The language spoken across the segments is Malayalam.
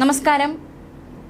നമസ്കാരം.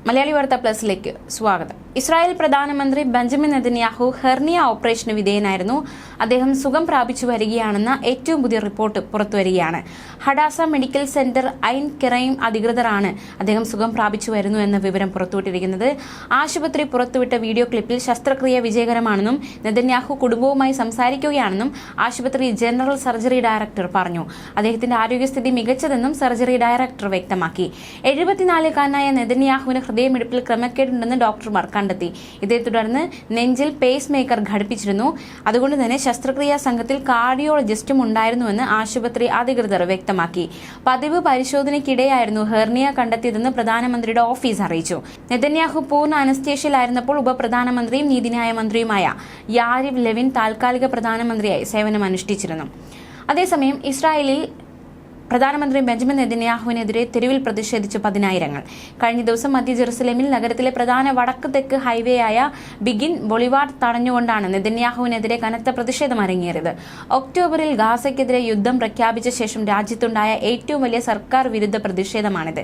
മലയാളി വാർത്ത പ്ലസിലേക്ക് സ്വാഗതം. ഇസ്രായേൽ പ്രധാനമന്ത്രി ബെഞ്ചമിൻ നെതന്യാഹു ഹെർണിയ ഓപ്പറേഷന് വിധേയനായിരുന്നു. അദ്ദേഹം സുഖം പ്രാപിച്ചു വരികയാണെന്ന ഏറ്റവും പുതിയ report പുറത്തുവരികയാണ് Hadassah medical centre Ein Kerem അധികൃതരാണ് അദ്ദേഹം സുഖം പ്രാപിച്ചു വരുന്നു എന്ന വിവരം പുറത്തുവിട്ടിരിക്കുന്നത്. ആശുപത്രി പുറത്തുവിട്ട വീഡിയോ ക്ലിപ്പിൽ ശസ്ത്രക്രിയ വിജയകരമാണെന്നും നെതന്യാഹു കുടുംബവുമായി സംസാരിക്കുകയാണെന്നും ആശുപത്രി ജനറൽ സർജറി ഡയറക്ടർ പറഞ്ഞു. അദ്ദേഹത്തിന്റെ ആരോഗ്യസ്ഥിതി മികച്ചതെന്നും സർജറി ഡയറക്ടർ വ്യക്തമാക്കി. എഴുപത്തിനാലുകാരനായ നെതന്യാഹുവിന് ഹൃദയമിടിപ്പിൽ ക്രമക്കേടുണ്ടെന്ന് ഡോക്ടർമാർ കണ്ടെത്തി. ഇതേ തുടർന്ന് നെഞ്ചിൽ പേസ് മേക്കർ ഘടിപ്പിച്ചിരുന്നു. അതുകൊണ്ട് തന്നെ ശസ്ത്രക്രിയാ സംഘത്തിൽ കാർഡിയോളജിസ്റ്റും ഉണ്ടായിരുന്നുവെന്ന് ആശുപത്രി അധികൃതർ വ്യക്തമാക്കി. പതിവ് പരിശോധനയ്ക്കിടെയായിരുന്നു ഹെർണിയ കണ്ടെത്തിയതെന്ന് പ്രധാനമന്ത്രിയുടെ ഓഫീസ് അറിയിച്ചു. നെതന്യാഹു പൂർണ അനസ്തേഷ്യയിലായിരുന്നപ്പോൾ ഉപപ്രധാനമന്ത്രിയും നീതിന്യായ മന്ത്രിയുമായ യാരിവ് ലെവിൻ താൽക്കാലിക പ്രധാനമന്ത്രിയായി സേവനമനുഷ്ഠിച്ചിരുന്നു. അതേസമയം ഇസ്രായേലിൽ പ്രധാനമന്ത്രി ബെഞ്ചമിൻ നെതിന്യാഹുവിനെതിരെ തെരുവിൽ പ്രതിഷേധിച്ച് പതിനായിരങ്ങൾ. കഴിഞ്ഞ ദിവസം മധ്യ ജെറുസലേമിൽ നഗരത്തിലെ പ്രധാന വടക്ക് തെക്ക് ഹൈവേ ആയ ബിഗിൻ ബൊളിവാർഡ് തടഞ്ഞുകൊണ്ടാണ് നെതിന്യാഹുവിനെതിരെ കനത്ത പ്രതിഷേധം അരങ്ങേറിയത്. ഒക്ടോബറിൽ ഗാസയ്ക്കെതിരെ യുദ്ധം പ്രഖ്യാപിച്ച ശേഷം രാജ്യത്തുണ്ടായ ഏറ്റവും വലിയ സർക്കാർ വിരുദ്ധ പ്രതിഷേധമാണിത്.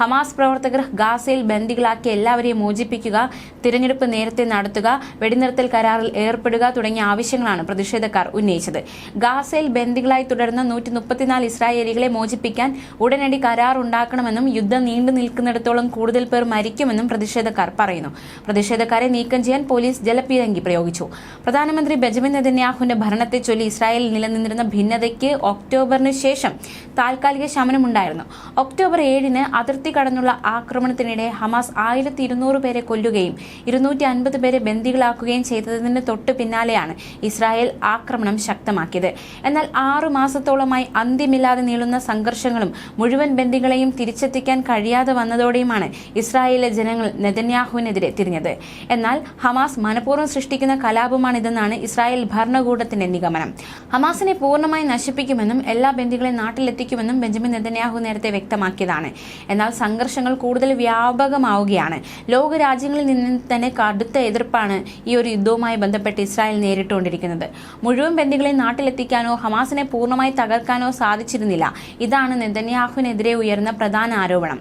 ഹമാസ് പ്രവർത്തകർ ഗാസയിൽ ബന്ദികളാക്കി എല്ലാവരെയും മോചിപ്പിക്കുക തിരഞ്ഞെടുപ്പ് നേരത്തെ നടത്തുക വെടിനിർത്തൽ കരാറിൽ ഏർപ്പെടുക തുടങ്ങിയ ആവശ്യങ്ങളാണ് പ്രതിഷേധക്കാർ ഉന്നയിച്ചത്. ഗാസയിൽ ബന്ദികളായി തുടർന്ന് നൂറ്റി മുപ്പത്തിനാല് ഇസ്രായേലികളെ മോചിപ്പിക്കാൻ ഉടനടി കരാർ ഉണ്ടാക്കണമെന്നും യുദ്ധം നീണ്ടു നിൽക്കുന്നിടത്തോളം കൂടുതൽ പേർ മരിക്കുമെന്നും പ്രതിഷേധക്കാർ പറയുന്നു. പ്രതിഷേധക്കാരെ നീക്കം ചെയ്യാൻ പോലീസ് ജലപീരങ്കി പ്രയോഗിച്ചു. പ്രധാനമന്ത്രി ബെഞ്ചമിൻ നെതന്യാഹുവിന്റെ ഭരണത്തെ ചൊല്ലി ഇസ്രായേൽ നിലനിന്നിരുന്ന ഭിന്നതയ്ക്ക് ഒക്ടോബറിന് ശേഷം താൽക്കാലിക ശമനമുണ്ടായിരുന്നു. ഒക്ടോബർ ഏഴിന് അതിർത്തി കടന്നുള്ള ആക്രമണത്തിനിടെ ഹമാസ് ആയിരത്തി ഇരുന്നൂറ് പേരെ കൊല്ലുകയും ഇരുന്നൂറ്റി അൻപത് പേരെ ബന്ദികളാക്കുകയും ചെയ്തതിന് തൊട്ടു പിന്നാലെയാണ് ഇസ്രായേൽ ആക്രമണം ശക്തമാക്കിയത്. എന്നാൽ ആറു മാസത്തോളമായി അന്ത്യമില്ലാതെ നീളുന്ന സംഘർഷങ്ങളും മുഴുവൻ ബന്ദികളെയും തിരിച്ചെത്തിക്കാൻ കഴിയാതെ വന്നതോടെയുമാണ് ഇസ്രായേലിലെ ജനങ്ങൾ നെതന്യാഹുവിനെതിരെ തിരിഞ്ഞത്. എന്നാൽ ഹമാസ് മനഃപൂർവം സൃഷ്ടിക്കുന്ന കലാപമാണിതെന്നാണ് ഇസ്രായേൽ ഭരണകൂടത്തിന്റെ നിഗമനം. ഹമാസിനെ പൂർണമായി നശിപ്പിക്കുമെന്നും എല്ലാ ബന്ദികളെയും നാട്ടിലെത്തിക്കുമെന്നും ബെഞ്ചമിൻ നെതന്യാഹു നേരത്തെ വ്യക്തമാക്കിയതാണ്. എന്നാൽ സംഘർഷങ്ങൾ കൂടുതൽ വ്യാപകമാവുകയാണ്. ലോകരാജ്യങ്ങളിൽ നിന്ന് തന്നെ കടുത്ത എതിർപ്പാണ് ഈ ഒരു യുദ്ധവുമായി ബന്ധപ്പെട്ട് ഇസ്രായേൽ നേരിട്ടുകൊണ്ടിരിക്കുന്നത്. മുഴുവൻ ബന്ദികളെ നാട്ടിലെത്തിക്കാനോ ഹമാസിനെ പൂർണമായി തകർക്കാനോ സാധിച്ചിരുന്നില്ല. ഇതാണ് നെതന്യാഹുവിനെതിരെ ഉയർന്ന പ്രധാന ആരോപണം.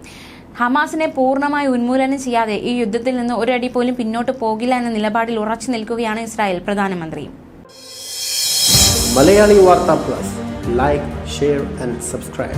ഹമാസിനെ പൂർണമായി ഉന്മൂലനം ചെയ്യാതെ ഈ യുദ്ധത്തിൽ നിന്ന് ഒരടി പോലും പിന്നോട്ട് പോകില്ല എന്ന നിലപാടിൽ ഉറച്ചു നിൽക്കുകയാണ് ഇസ്രായേൽ പ്രധാനമന്ത്രി. മലയാളി വാർത്താ plus. Like share and subscribe